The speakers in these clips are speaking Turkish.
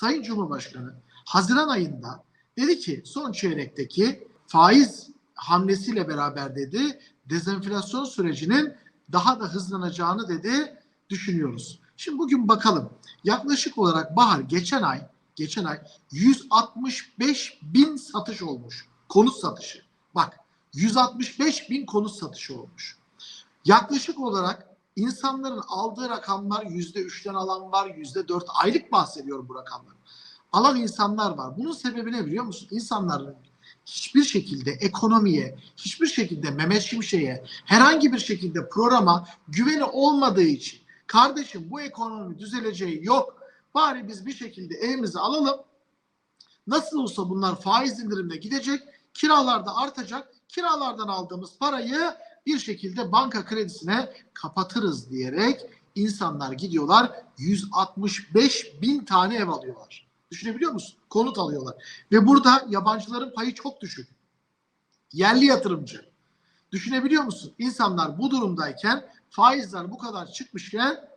Sayın Cumhurbaşkanı Haziran ayında dedi ki son çeyrekteki faiz hamlesiyle beraber dedi dezenflasyon sürecinin daha da hızlanacağını dedi düşünüyoruz. Şimdi bugün bakalım. Yaklaşık olarak Bahar geçen ay geçen ay 165 bin satış olmuş. Konut satışı. Bak 165 bin konut satışı olmuş. Yaklaşık olarak insanların aldığı rakamlar yüzde üçten alan var, yüzde dört aylık bahsediyorum bu rakamlar. Alan insanlar var. Bunun sebebi ne biliyor musun? İnsanların hiçbir şekilde ekonomiye, hiçbir şekilde Mehmet Şimşek'e, herhangi bir şekilde programa güveni olmadığı için kardeşim bu ekonomi düzeleceği yok. Bari biz bir şekilde evimizi alalım. Nasıl olsa bunlar faiz indirimine gidecek. Kiralar da artacak. Kiralardan aldığımız parayı bir şekilde banka kredisine kapatırız diyerek insanlar gidiyorlar 165 bin tane ev alıyorlar. Düşünebiliyor musun? Konut alıyorlar. Ve burada yabancıların payı çok düşük. Yerli yatırımcı. Düşünebiliyor musun? İnsanlar bu durumdayken faizler bu kadar çıkmışken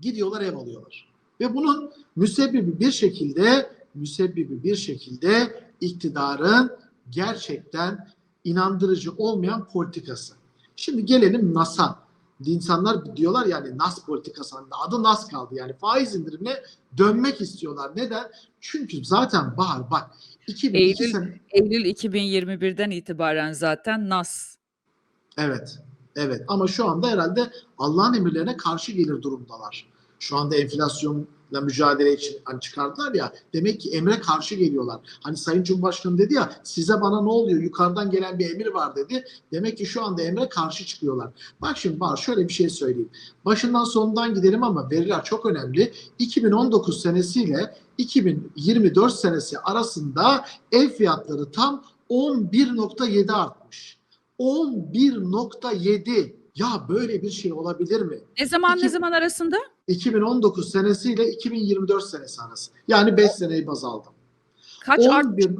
gidiyorlar ev alıyorlar. Ve bunun müsebbibi bir şekilde müsebbibi bir şekilde iktidarın gerçekten inandırıcı olmayan politikası. Şimdi gelelim NAS'a. İnsanlar diyorlar yani NAS politikası adı NAS kaldı. Yani faiz indirimine dönmek istiyorlar. Neden? Çünkü zaten Bahar bak 2002 Eylül, sene Eylül 2021'den itibaren zaten NAS. Evet. Evet ama şu anda herhalde Allah'ın emirlerine karşı gelir durumdalar. Şu anda enflasyonla mücadele için hani çıkardılar ya demek ki emre karşı geliyorlar. Hani Sayın Cumhurbaşkanı dedi ya size bana ne oluyor yukarıdan gelen bir emir var dedi. Demek ki şu anda emre karşı çıkıyorlar. Bak şimdi var şöyle bir şey söyleyeyim. Başından sonundan gidelim ama veriler çok önemli. 2019 senesiyle 2024 senesi arasında ev fiyatları tam 11.7 artmış. 11.7 ya böyle bir şey olabilir mi? Ne zaman İki- ne zaman arasında? 2019 senesiyle 2024 senesi arası. Yani 5 seneyi baz aldım. Kaç art 11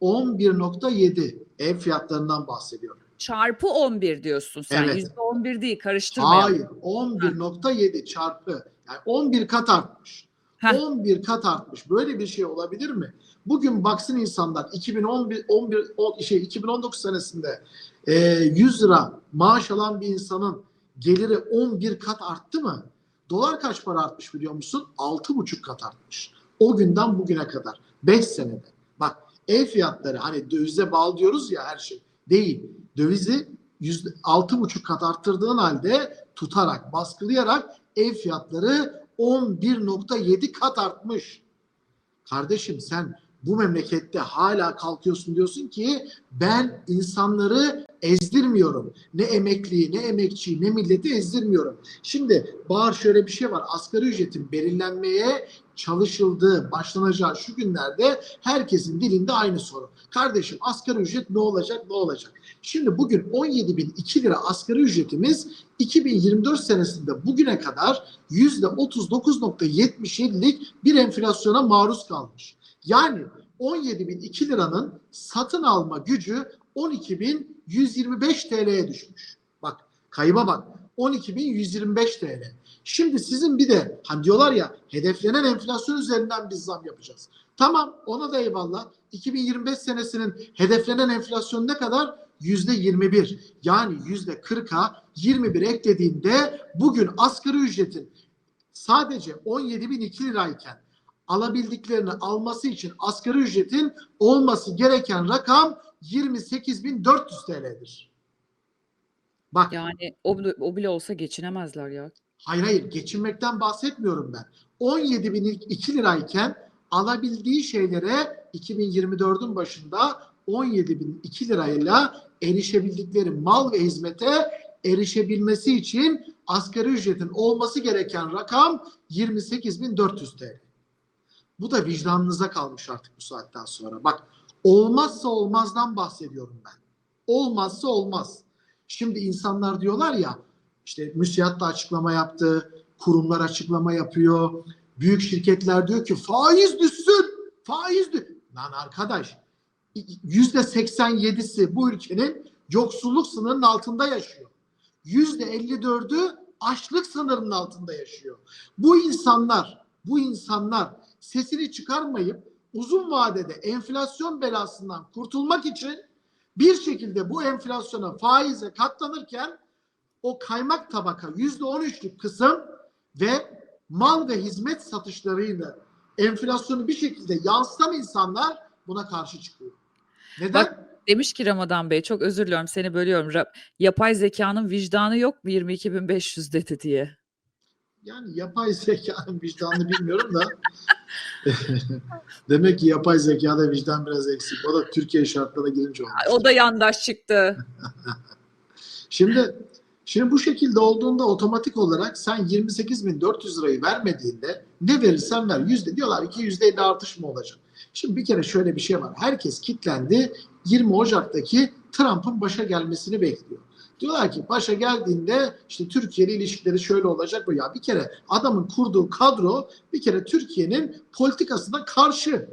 11.7 ev fiyatlarından bahsediyorum. çarpı 11 diyorsun sen. Evet. Yüzde 11 değil karıştırmayalım. Hayır, 11.7 çarpı yani 11 kat artmış. Heh. 11 kat artmış. Böyle bir şey olabilir mi? Bugün baksın insanlar 2011 11 o- şey 2019 senesinde e, 100 lira maaş alan bir insanın geliri 11 kat arttı mı? Dolar kaç para artmış biliyor musun? 6,5 kat artmış. O günden bugüne kadar 5 senede. Bak ev fiyatları hani dövize bağlı diyoruz ya her şey. Değil. Dövizi altı buçuk kat arttırdığın halde tutarak, baskılayarak ev fiyatları 11.7 kat artmış. Kardeşim sen bu memlekette hala kalkıyorsun diyorsun ki ben insanları ezdirmiyorum. Ne emekliyi, ne emekçiyi, ne milleti ezdirmiyorum. Şimdi Bahar şöyle bir şey var. Asgari ücretin belirlenmeye çalışıldığı, başlanacağı şu günlerde herkesin dilinde aynı soru. Kardeşim asgari ücret ne olacak, ne olacak? Şimdi bugün 17.002 lira asgari ücretimiz 2024 senesinde bugüne kadar %39.77'lik bir enflasyona maruz kalmış. Yani 17.002 liranın satın alma gücü 12.125 TL'ye düşmüş. Bak kayıba bak 12.125 TL. Şimdi sizin bir de hani diyorlar ya hedeflenen enflasyon üzerinden biz zam yapacağız. Tamam ona da eyvallah. 2025 senesinin hedeflenen enflasyon ne kadar? Yüzde 21. Yani yüzde 40'a 21 eklediğinde bugün asgari ücretin sadece 17.002 lirayken alabildiklerini alması için asgari ücretin olması gereken rakam 28.400 TL'dir. Bak Yani o, o bile olsa geçinemezler ya. Hayır hayır geçinmekten bahsetmiyorum ben. 17.002 lirayken alabildiği şeylere 2024'ün başında 17.002 lirayla erişebildikleri mal ve hizmete erişebilmesi için asgari ücretin olması gereken rakam 28.400 TL. Bu da vicdanınıza kalmış artık bu saatten sonra. Bak olmazsa olmazdan bahsediyorum ben. Olmazsa olmaz. Şimdi insanlar diyorlar ya işte müsiyat da açıklama yaptı, kurumlar açıklama yapıyor, büyük şirketler diyor ki faiz düşsün, faiz düş. Lan arkadaş yüzde 87'si bu ülkenin yoksulluk sınırının altında yaşıyor. Yüzde 54'ü açlık sınırının altında yaşıyor. Bu insanlar, bu insanlar sesini çıkarmayıp uzun vadede enflasyon belasından kurtulmak için bir şekilde bu enflasyona faize katlanırken o kaymak tabaka yüzde on üçlük kısım ve mal ve hizmet satışlarıyla enflasyonu bir şekilde yansıtan insanlar buna karşı çıkıyor. Neden? Bak- Demiş ki Ramadan Bey çok özür diliyorum seni bölüyorum. Yapay zekanın vicdanı yok mu 22.500 dedi diye. Yani yapay zekanın vicdanını bilmiyorum da demek ki yapay zekada vicdan biraz eksik. O da Türkiye şartlarına girince olmuş. O da yandaş çıktı. Şimdi şimdi bu şekilde olduğunda otomatik olarak sen 28.400 lirayı vermediğinde ne verirsen ver yüzde diyorlar ki yüzde 50 artış mı olacak? Şimdi bir kere şöyle bir şey var. Herkes kitlendi 20 Ocak'taki Trump'ın başa gelmesini bekliyor. Diyorlar ki başa geldiğinde işte Türkiye ile ilişkileri şöyle olacak. Ya bir kere adamın kurduğu kadro bir kere Türkiye'nin politikasına karşı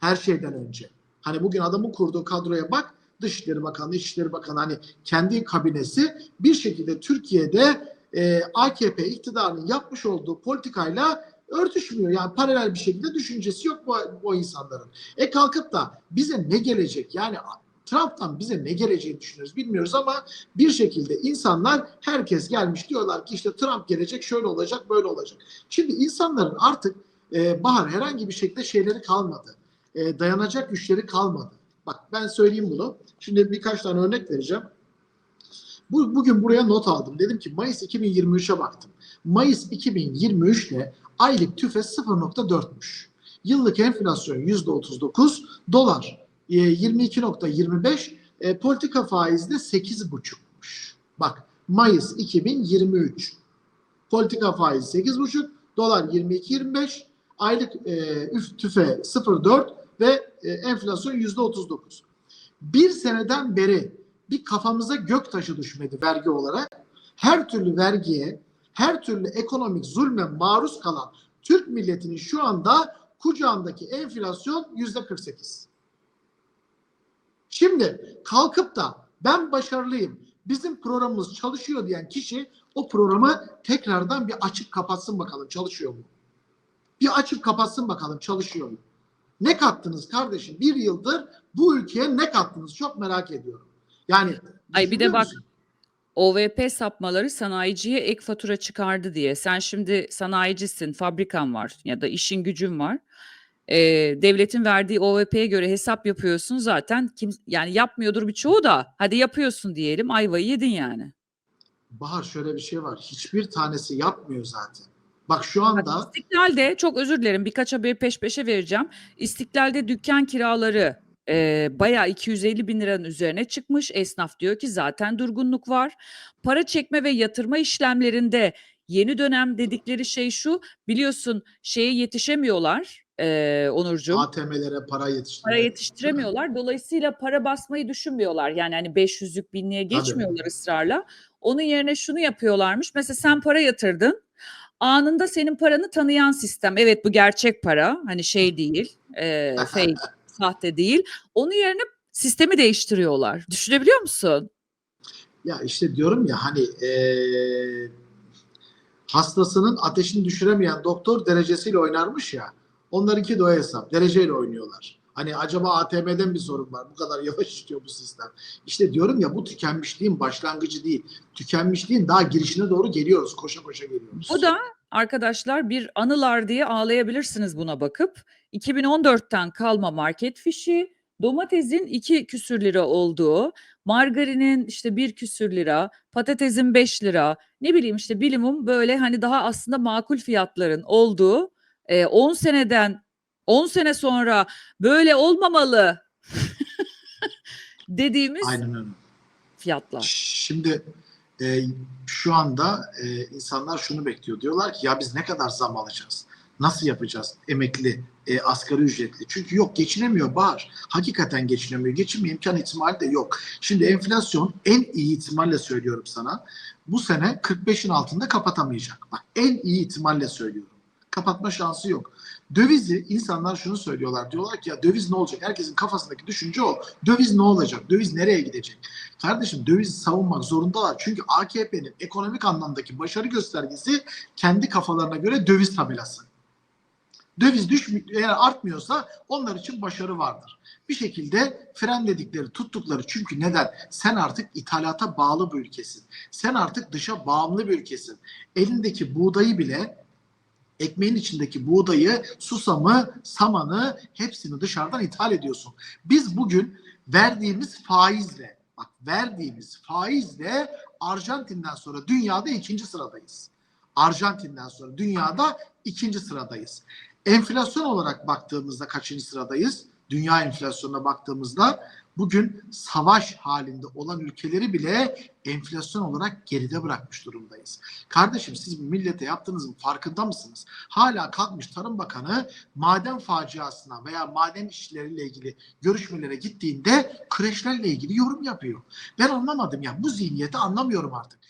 her şeyden önce. Hani bugün adamın kurduğu kadroya bak Dışişleri Bakanı, İçişleri Bakanı hani kendi kabinesi bir şekilde Türkiye'de e, AKP iktidarının yapmış olduğu politikayla örtüşmüyor. Yani paralel bir şekilde düşüncesi yok bu, bu insanların. E kalkıp da bize ne gelecek? Yani Trump'tan bize ne geleceğini düşünüyoruz bilmiyoruz ama bir şekilde insanlar herkes gelmiş diyorlar ki işte Trump gelecek şöyle olacak böyle olacak. Şimdi insanların artık e, Bahar herhangi bir şekilde şeyleri kalmadı. E, dayanacak güçleri kalmadı. Bak ben söyleyeyim bunu. Şimdi birkaç tane örnek vereceğim. Bu, bugün buraya not aldım. Dedim ki Mayıs 2023'e baktım. Mayıs 2023'te aylık tüfe 0.4'müş. Yıllık enflasyon %39, dolar 22.25, e, politika faizi de 8.5'muş. Bak Mayıs 2023 politika faizi 8.5, dolar 22.25, aylık e, üf, tüfe 0.4 ve e, enflasyon %39. Bir seneden beri bir kafamıza gök taşı düşmedi vergi olarak. Her türlü vergiye, her türlü ekonomik zulme maruz kalan Türk milletinin şu anda kucağındaki enflasyon yüzde 48. Şimdi kalkıp da ben başarılıyım, bizim programımız çalışıyor diyen kişi o programı tekrardan bir açıp kapatsın bakalım çalışıyor mu? Bir açıp kapatsın bakalım çalışıyor mu? Ne kattınız kardeşim? Bir yıldır bu ülkeye ne kattınız? Çok merak ediyorum. Yani Ay bir de bak musun? OVP sapmaları sanayiciye ek fatura çıkardı diye. Sen şimdi sanayicisin, fabrikan var ya da işin gücün var. Ee, devletin verdiği OVP'ye göre hesap yapıyorsun zaten. Kim yani yapmıyordur birçoğu da. Hadi yapıyorsun diyelim. Ayvayı yedin yani. Bahar şöyle bir şey var. Hiçbir tanesi yapmıyor zaten. Bak şu Bak, anda İstiklal'de çok özür dilerim birkaç haberi peş peşe vereceğim. İstiklal'de dükkan kiraları e, bayağı 250 bin liranın üzerine çıkmış. Esnaf diyor ki zaten durgunluk var. Para çekme ve yatırma işlemlerinde yeni dönem dedikleri şey şu biliyorsun şeye yetişemiyorlar e, Onurcuğum. ATM'lere para yetiştiriyor. Para yetiştiremiyorlar. Dolayısıyla para basmayı düşünmüyorlar. Yani hani 500'lük binliğe geçmiyorlar ısrarla. Onun yerine şunu yapıyorlarmış. Mesela sen para yatırdın. Anında senin paranı tanıyan sistem. Evet bu gerçek para. Hani şey değil. E, fake, sahte değil. Onun yerine sistemi değiştiriyorlar. Düşünebiliyor musun? Ya işte diyorum ya hani eee, hastasının ateşini düşüremeyen doktor derecesiyle oynarmış ya. Onlarınki de o hesap. Dereceyle oynuyorlar. Hani acaba ATM'den bir sorun var. Bu kadar yavaş işliyor bu sistem. İşte diyorum ya bu tükenmişliğin başlangıcı değil. Tükenmişliğin daha girişine doğru geliyoruz. Koşa koşa geliyoruz. Bu da arkadaşlar bir anılar diye ağlayabilirsiniz buna bakıp. 2014'ten kalma market fişi, domatesin 2 küsür lira olduğu, margarinin işte 1 küsür lira, patatesin 5 lira, ne bileyim işte bilimum böyle hani daha aslında makul fiyatların olduğu e, 10 seneden 10 sene sonra böyle olmamalı dediğimiz Aynen öyle. fiyatlar. Şimdi e, şu anda e, insanlar şunu bekliyor. Diyorlar ki ya biz ne kadar zam alacağız? Nasıl yapacağız emekli, e, asgari ücretli? Çünkü yok geçinemiyor Bahar. Hakikaten geçinemiyor. Geçinme imkan ihtimali de yok. Şimdi enflasyon en iyi ihtimalle söylüyorum sana. Bu sene 45'in altında kapatamayacak. Bak en iyi ihtimalle söylüyorum. Kapatma şansı yok. Dövizi insanlar şunu söylüyorlar. Diyorlar ki ya döviz ne olacak? Herkesin kafasındaki düşünce o. Döviz ne olacak? Döviz nereye gidecek? Kardeşim dövizi savunmak zorundalar. Çünkü AKP'nin ekonomik anlamdaki başarı göstergesi kendi kafalarına göre döviz tabelası. Döviz düşmüyor, eğer artmıyorsa onlar için başarı vardır. Bir şekilde frenledikleri, tuttukları çünkü neden? Sen artık ithalata bağlı bir ülkesin. Sen artık dışa bağımlı bir ülkesin. Elindeki buğdayı bile ekmeğin içindeki buğdayı, susamı, samanı hepsini dışarıdan ithal ediyorsun. Biz bugün verdiğimiz faizle, bak verdiğimiz faizle Arjantin'den sonra dünyada ikinci sıradayız. Arjantin'den sonra dünyada ikinci sıradayız. Enflasyon olarak baktığımızda kaçıncı sıradayız? Dünya enflasyonuna baktığımızda bugün savaş halinde olan ülkeleri bile enflasyon olarak geride bırakmış durumdayız. Kardeşim siz millete yaptığınızın farkında mısınız? Hala kalkmış Tarım Bakanı maden faciasına veya maden işçileriyle ilgili görüşmelere gittiğinde kreşlerle ilgili yorum yapıyor. Ben anlamadım ya bu zihniyeti anlamıyorum artık.